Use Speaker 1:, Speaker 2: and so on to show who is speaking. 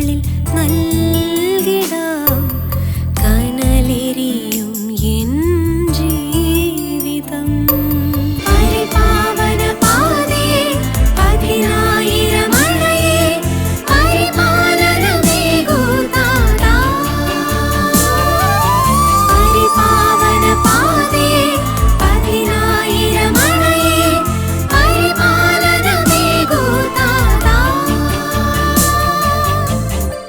Speaker 1: നല്ല